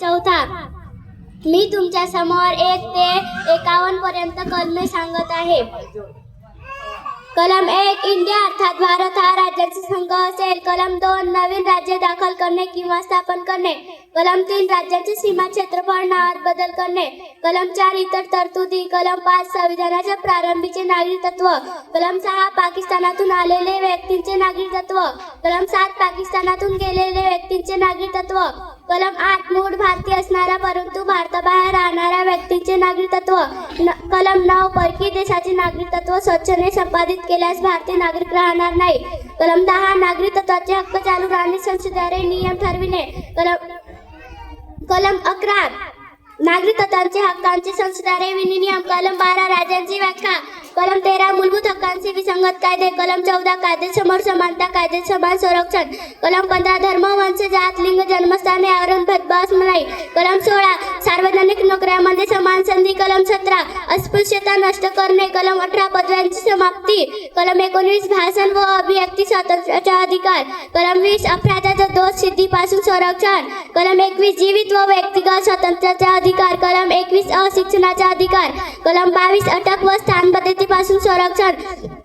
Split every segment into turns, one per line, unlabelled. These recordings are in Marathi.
चौथा. मी तुमच्यासमोर एक ते एकावन्न पर्यंत कलमे सांगत आहे. कलम एक इंडिया अर्थात भारत हा राज्याचा संघ असेल. कलम दोन नवीन राज्य दाखल करणे किंवा स्थापन करणे. कलम तीन राज्याचे सीमा क्षेत्रफळ नावात बदल करणे. कलम चार इतर तरतुदी. कलम पाच संविधानाच्या प्रारंभीचे नागरिकत्व. कलम सहा पाकिस्तानातून आलेले व्यक्तींचे नागरिकत्व. कलम सात पाकिस्तानातून गेलेले व्यक्तींचे नागरिकत्व. कलम आठ मूळ भारतीय असणारा परंतु भारताबाहेर राहणाऱ्या व्यक्तीचे नागरिकत्व. न- कलम नऊ परकीय देशाचे नागरिकत्व स्वच्छने संपादित केल्यास भारतीय नागरिक राहणार नाही. कलम दहा नागरिकत्वाचे हक्क चालू राहणे संसदेद्वारे नियम ठरविणे. कलम कलम अकरा नागरिकत्वांचे हक्कांचे संसदेद्वारे विनियम कलम बारा राज्यांची व्याख्या. कलम तेरा मूलभूत हक्कांचे विसंगत कायदे. कलम चौदा कायदे समोर समानता कायदे समान संरक्षण. कलम पंधरा धर्म वंश जात लिंग जन्मस्थान यावरून भेदभाव नाही कलम सोळा सार्वजनिक समान कलम सतरा अस्पृश्यता नष्ट करणे कलम अठरा पदव्यांची समाप्ती कलम एकोणवीस भाषण व अभिव्यक्ती स्वातंत्र्याचा अधिकार कलम वीस अपराधाचा दोष सिद्धीपासून संरक्षण कलम एकवीस जीवित व व्यक्तिगत स्वातंत्र्याचा अधिकार कलम एकवीस अ शिक्षणाचा अधिकार. कलम बावीस अटक व स्थान पद्धतीपासून संरक्षण.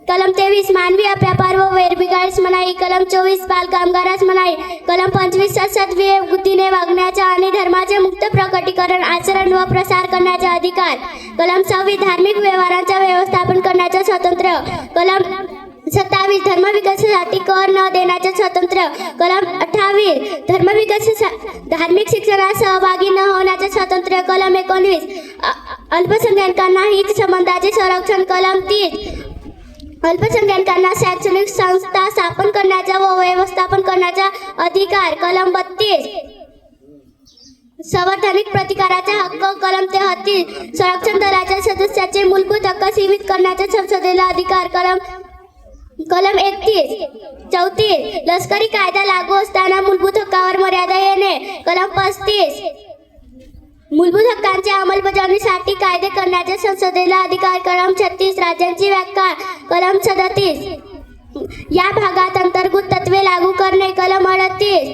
कलम तेवीस मानवी व्यापार व वेरबिगाडीस मनाई. कलम चोवीस बाल कामगारास मनाई. कलम पंचवीस सद्विवेक बुद्धीने वागण्याचा आणि धर्माचे मुक्त प्रकटीकरण आचरण व प्रसार करण्याचा अधिकार. कलम सव्वीस धार्मिक व्यवहारांचा व्यवस्थापन करण्याचे स्वातंत्र्य. कलम सत्तावीस धर्म विकासासाठी कर न देण्याचे स्वातंत्र्य. कलम अठ्ठावीस धर्म धार्मिक शिक्षणात सहभागी न होण्याचे स्वातंत्र्य कलम एकोणवीस अल्पसंख्याकांना हित संबंधाचे संरक्षण कलम तीस अल्पसंख्याकांना शैक्षणिक संस्था स्थापन करण्याचा व व्यवस्थापन करण्याचा अधिकार कलम बत्तीस. संवैधानिक प्रतिकाराचा हक्क कलम तेहतीस संरक्षण दलाच्या सदस्याचे मूलभूत हक्क सीमित करण्याचा संसदेला अधिकार कलम कलम एकतीस चौतीस लष्करी कायदा लागू असताना मूलभूत हक्कावर मर्यादा येणे. कलम पस्तीस मूलभूत हक्कांच्या अंमलबजावणीसाठी कायदे करण्याच्या संसदेला अधिकार. कलम छत्तीस राज्यांची व्याख्या. कलम सदतीस या भागात अंतर्भूत तत्वे लागू करणे. कलम अडतीस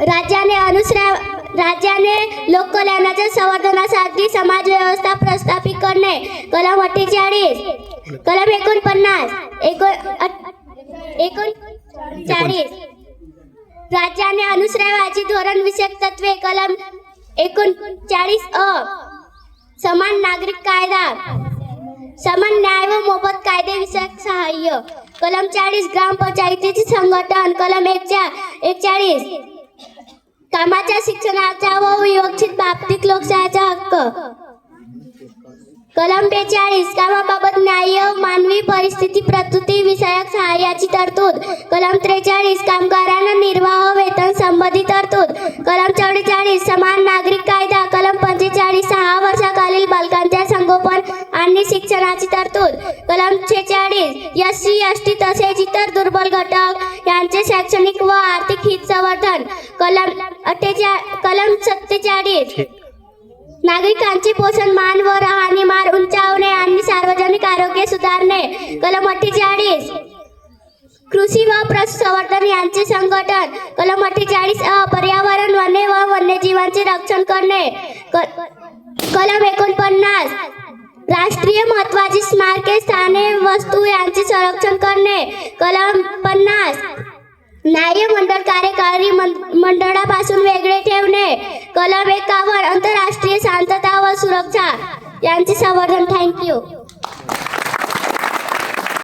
राज्याने अनुसरा राज्याने लोककल्याणाच्या संवर्धनासाठी समाज व्यवस्था प्रस्थापित करणे. कलम अठ्ठेचाळीस कलम एकोणपन्नास एकोण अठ- राज्याने अनुसरावाची धोरण विषयक तत्वे कलम एकोणचाळीस अ समान नागरिक कायदा समान न्याय व मोफत कायदे विषयक सहाय्य. कलम चाळीस ग्रामपंचायतीचे संघटन कलम एकच्या एकचाळीस. कामाच्या शिक्षणाचा व विवक्षित बाबतीत लोकशाहीचा हक्क. कलम बेचाळीस कामाबाबत सहाय्य मानवी परिस्थिती प्रकृती विषयक सहाय्याची तरतूद कलम त्रेचाळीस कामगारांना निर्वाह वेतन संबंधी तरतूद कलम चौवेचाळीस समान नागरिक कायदा कलम पंचेचाळीस सहा वर्षाखालील बालकांच्या संगोपन आणि शिक्षणाची तरतूद कलम छेचाळीस एस सी एस टी तसेच इतर दुर्बल घटक यांचे शैक्षणिक व आर्थिक हित संवर्धन कलम अठ्ठेचाळ कलम सत्तेचाळीस. नागरिकांचे पोषण मान व राहणीमान उंचावणे आणि सार्वजनिक आरोग्य सुधारणे. कलम अठ्ठेचाळीस. कृषी व पशुसंवर्धन यांचे संघटन. कलम अठ्ठेचाळीस अ पर्यावरण वने व वन्यजीवांचे रक्षण करणे. कलम एकोणपन्नास. राष्ट्रीय महत्वाची स्मारके स्थाने वस्तू यांचे संरक्षण करणे. कलम पन्नास. न्याय मंडळ कार्यकारी मंडळापासून वेगळे ठेवणे. कलम एकावन्न. आंतरराष्ट्रीय शांतता व सुरक्षा यांचे संवर्धन थँक्यू